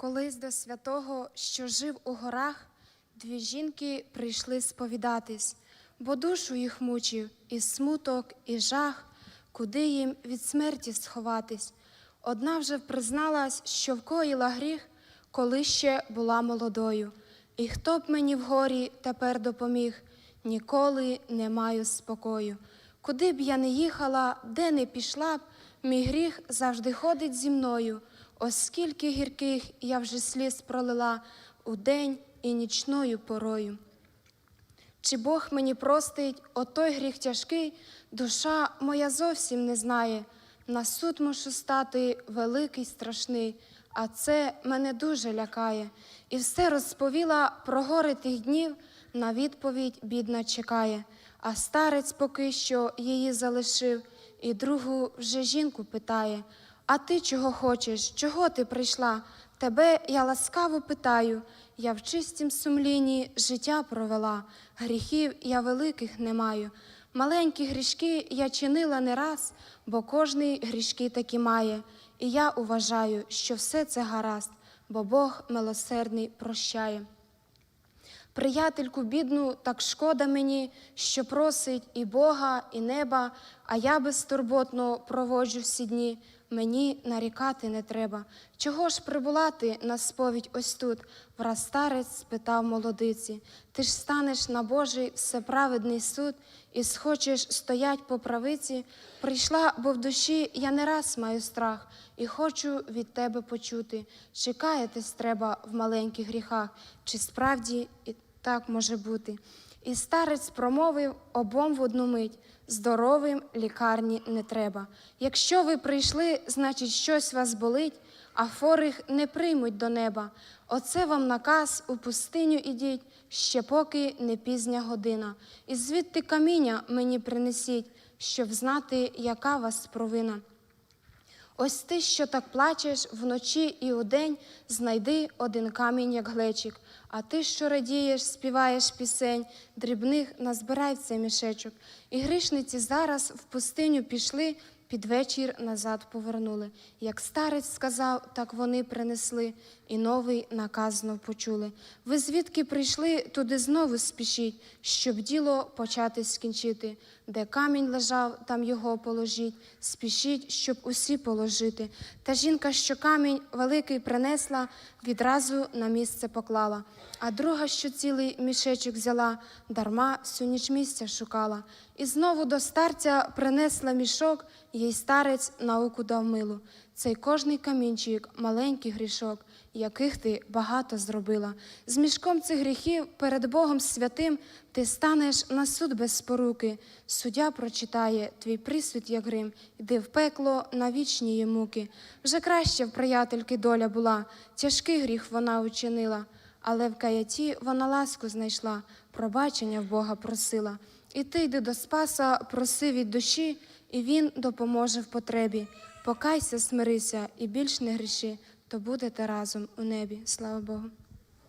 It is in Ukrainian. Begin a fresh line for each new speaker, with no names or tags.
Колись до святого, що жив у горах, дві жінки прийшли сповідатись, бо душу їх мучив і смуток, і жах, куди їм від смерті сховатись. Одна вже призналась, що вкоїла гріх, коли ще була молодою. І хто б мені в горі тепер допоміг, ніколи не маю спокою. Куди б я не їхала, де не пішла б, мій гріх завжди ходить зі мною. Оскільки гірких я вже сліз пролила удень і нічною порою. Чи Бог мені простить отой гріх тяжкий, душа моя зовсім не знає. На суд мушу стати великий, страшний, а це мене дуже лякає. І все розповіла про гори тих днів, на відповідь бідна чекає. А старець поки що її залишив, і другу вже жінку питає: А ти чого хочеш? Чого ти прийшла? Тебе я ласкаво питаю. Я в чистім сумлінні життя провела, гріхів я великих не маю. Маленькі грішки я чинила не раз, бо кожний грішки такі має. І я уважаю, що все це гаразд, бо Бог милосердний прощає. Приятельку бідну, так шкода мені, що просить і Бога, і неба, а я безтурботно проводжу всі дні. Мені нарікати не треба. Чого ж прибула ти на сповідь ось тут? Враз старець спитав молодиці. Ти ж станеш на Божий всеправедний суд і схочеш стоять по правиці. Прийшла, бо в душі я не раз маю страх, і хочу від тебе почути. Чи треба в маленьких гріхах, чи справді і так може бути. І старець промовив обом в одну мить здоровим лікарні не треба. Якщо ви прийшли, значить, щось вас болить, а хворих не приймуть до неба. Оце вам наказ у пустиню ідіть, ще поки не пізня година. І звідти каміння мені принесіть, щоб знати, яка вас провина. Ось ти, що так плачеш вночі і удень, знайди один камінь, як глечик. А ти, що радієш, співаєш пісень, дрібних назбирай цей мішечок. І грішниці зараз в пустиню пішли, під вечір назад повернули. Як старець сказав, так вони принесли, і новий наказ знов почули. Ви звідки прийшли, туди знову спішіть, щоб діло почати скінчити. Де камінь лежав, там його положіть. Спішіть, щоб усі положити. Та жінка, що камінь великий принесла, відразу на місце поклала. А друга, що цілий мішечок взяла, дарма всю ніч місця шукала. І знову до старця принесла мішок, їй старець науку дав милу. Цей кожний камінчик, маленький грішок, яких ти багато зробила. З мішком цих гріхів перед Богом святим ти станеш на суд без споруки. Суддя прочитає твій присвіт, як грим, йди в пекло на вічні муки. Вже краще в приятельки доля була, тяжкий гріх вона учинила, але в каяті вона ласку знайшла, пробачення в Бога просила. І ти йди до Спаса, проси від душі, і він допоможе в потребі. Покайся, смирися і більш не гріши, то будете разом у небі. Слава Богу.